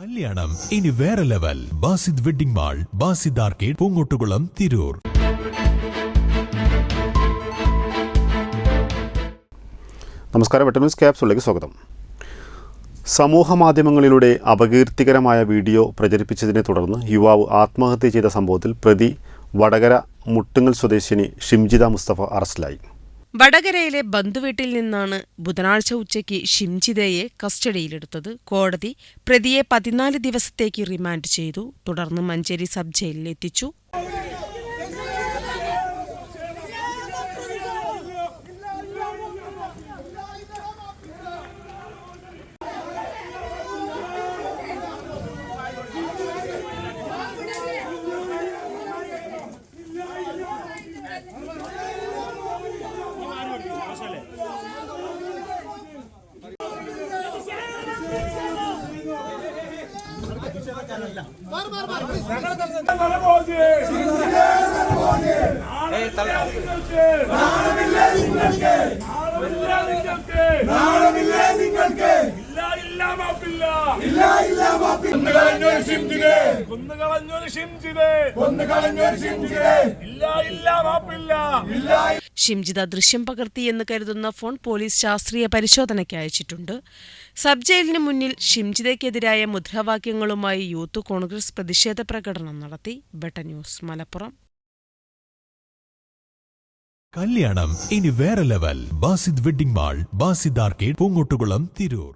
കല്യാണം. ഇനി വേറെ level. Basid wedding mall Basid arcade Poongottukulam Tirur. നമസ്കാരം വെട്ടമിൻസ് ക്യാപ്സുകളിലേക്ക് സ്വാഗതം. സമൂഹ മാധ്യമങ്ങളിലൂടെ അപകീർത്തികരമായ വീഡിയോ പ്രചരിപ്പിച്ചതിനെ തുടർന്ന് യുവാവ് ആത്മഹത്യ ചെയ്ത സംഭവത്തിൽ പ്രതി വടകര മുട്ടുങ്ങൽ സ്വദേശിനി ഷിംജിത മുസ്തഫ അറസ്റ്റിലായി. വടകരയിലെ ബന്ധുവീട്ടിൽ നിന്നാണ് ബുധനാഴ്ച ഉച്ചയ്ക്ക് ഷിംജിതയെ കസ്റ്റഡിയിലെടുത്തത്. കോടതി പ്രതിയെ പതിനാല് ദിവസത്തേക്ക് റിമാൻഡ് ചെയ്തു. തുടർന്ന് മഞ്ചേരി സബ് ജയിലിൽ എത്തിച്ചു കൊന്നുകളഞ്ഞൊരു ഷിംജിനെ. കൊന്നുകളഞ്ഞൊരു ഷിംജിനെ. ഇല്ല ഇല്ല മാപ്പില്ല. ഇല്ല ഷിംജിത ദൃശ്യം പകർത്തി എന്ന് കരുതുന്ന ഫോൺ പോലീസ് ശാസ്ത്രീയ പരിശോധനയ്ക്ക് അയച്ചിട്ടുണ്ട്. സബ് ജയിലിന് മുന്നിൽ ഷിംജിതയ്ക്കെതിരായ മുദ്രാവാക്യങ്ങളുമായി യൂത്ത് കോൺഗ്രസ് പ്രതിഷേധ പ്രകടനം നടത്തി. ബെട്ട ന്യൂസ് മലപ്പുറം. കല്യാണം ഇനി വേറെ level. Basid wedding mall Basid arcade Poongottukulam Tirur.